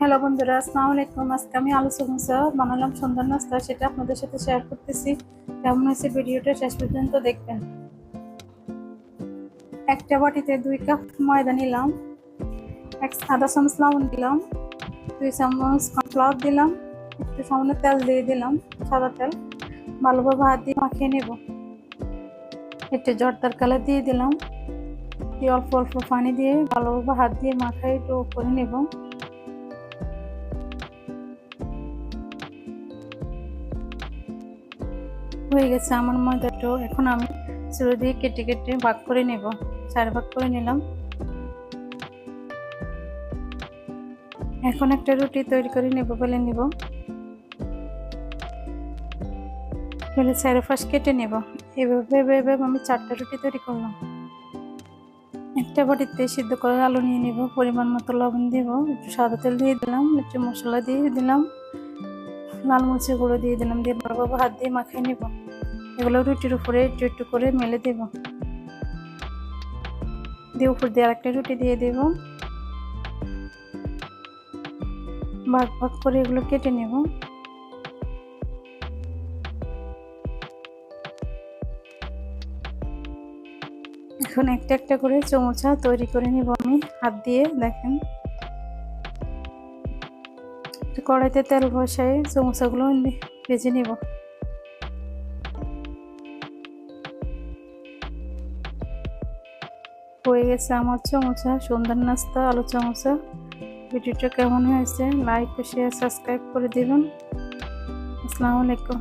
Hello বন্ধুরা, আসসালামু আলাইকুম। আজকে আমি আলু সমোসা বানালাম সন্ধ্যার নাস্তা, সেটা আপনাদের সাথে শেয়ার করতেছি। কেমন হয়েছে ভিডিওটা শেষ পর্যন্ত দেখবেন। একটা বাটিতে দুই কাপ ময়দা নিলাম, এক আধা চামচ লবণ দিলাম, দুই চামচ কর্নফ্লাওয়ার দিলাম, একটু সামান্য তেল দিয়ে দিলাম, সাদা তেল। ভালোভাবে হাত দিয়ে মাখিয়ে নেব। একটু জর্দার কালার দিয়ে দিলাম। দিয়ে অল্প অল্প পানি দিয়ে ভালোভাবে হাত দিয়ে মাখাই একটু করে নেব। হয়ে গেছে আমার ময়দাটা এখন আমি চুলো দিয়ে কেটে কেটে ভাগ করে নেব। চার ভাগ করে নিলাম। এখন একটা রুটি তৈরি করে নেব বলে নেব। বলে চারে ফাঁস কেটে নেব। এভাবে এভাবে আমি চারটা রুটি তৈরি করলাম। একটা বাটিতে সিদ্ধ করে আলু নিয়ে নেব। পরিমাণ মতো লবণ দিব। একটু সাদা তেল দিয়ে দিলাম, একটু মশলা দিয়ে দিলাম। লাল মরিচের গুঁড়ো দিয়ে দিলাম, দিয়ে ভালোভাবে হাত দিয়ে মাখিয়ে নেব। এগুলো রুটির উপরে একটু একটু করে মেলে দেব। দিয়ে উপর দিয়ে আরেকটা রুটি দিয়ে দেব। ভাগ ভাগ করে এগুলো কেটে নেব। এখন একটা একটা করে চমচা তৈরি করে নেব আমি। হাত দিয়ে দেখেন। কড়াইতে তেল বসাই, সমোসাগুলো ভেজে নেব। হয়ে গেছে আমার চমচা সুন্দর নাস্তা, আলু চমচা। ভিডিওটা কেমন হয়েছে লাইক শেয়ার সাবস্ক্রাইব করে দিবেন। আসসালামু আলাইকুম।